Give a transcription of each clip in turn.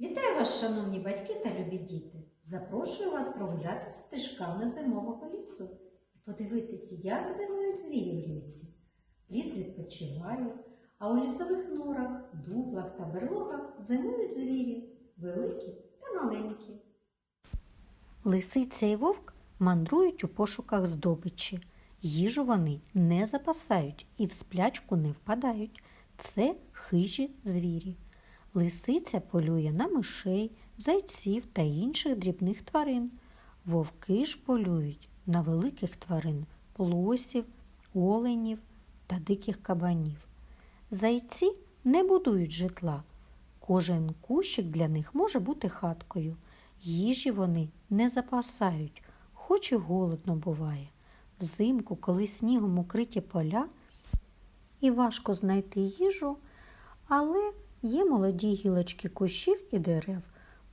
Вітаю вас, шановні батьки та любі діти! Запрошую вас прогуляти стежками зимового лісу і подивитися, як зимують звірі в лісі. Ліс відпочиває, а у лісових норах, дуплах та берлогах зимують звірі великі та маленькі. Лисиця і вовк мандрують у пошуках здобичі. Їжу вони не запасають і в сплячку не впадають. Це хижі звірі. Лисиця полює на мишей, зайців та інших дрібних тварин. Вовки ж полюють на великих тварин лосів, оленів та диких кабанів. Зайці не будують житла. Кожен кущик для них може бути хаткою. Їжі вони не запасають, хоч і голодно буває. Взимку, коли снігом укриті поля, і важко знайти їжу, але є молоді гілочки кущів і дерев.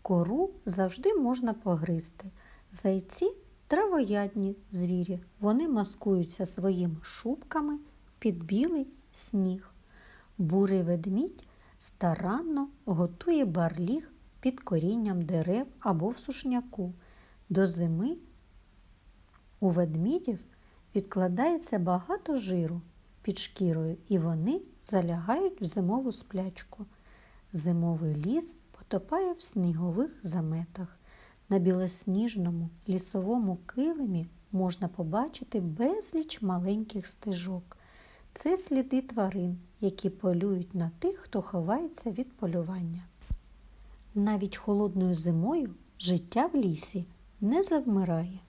Кору завжди можна погризти. Зайці травоядні звірі. Вони маскуються своїми шубками під білий сніг. Бурий ведмідь старанно готує барліг під корінням дерев або в сушняку. До зими у ведмідів відкладається багато жиру під шкірою, і вони залягають в зимову сплячку. Зимовий ліс потопає в снігових заметах. На білосніжному лісовому килимі можна побачити безліч маленьких стежок. Це сліди тварин, які полюють на тих, хто ховається від полювання. Навіть холодною зимою життя в лісі не завмирає.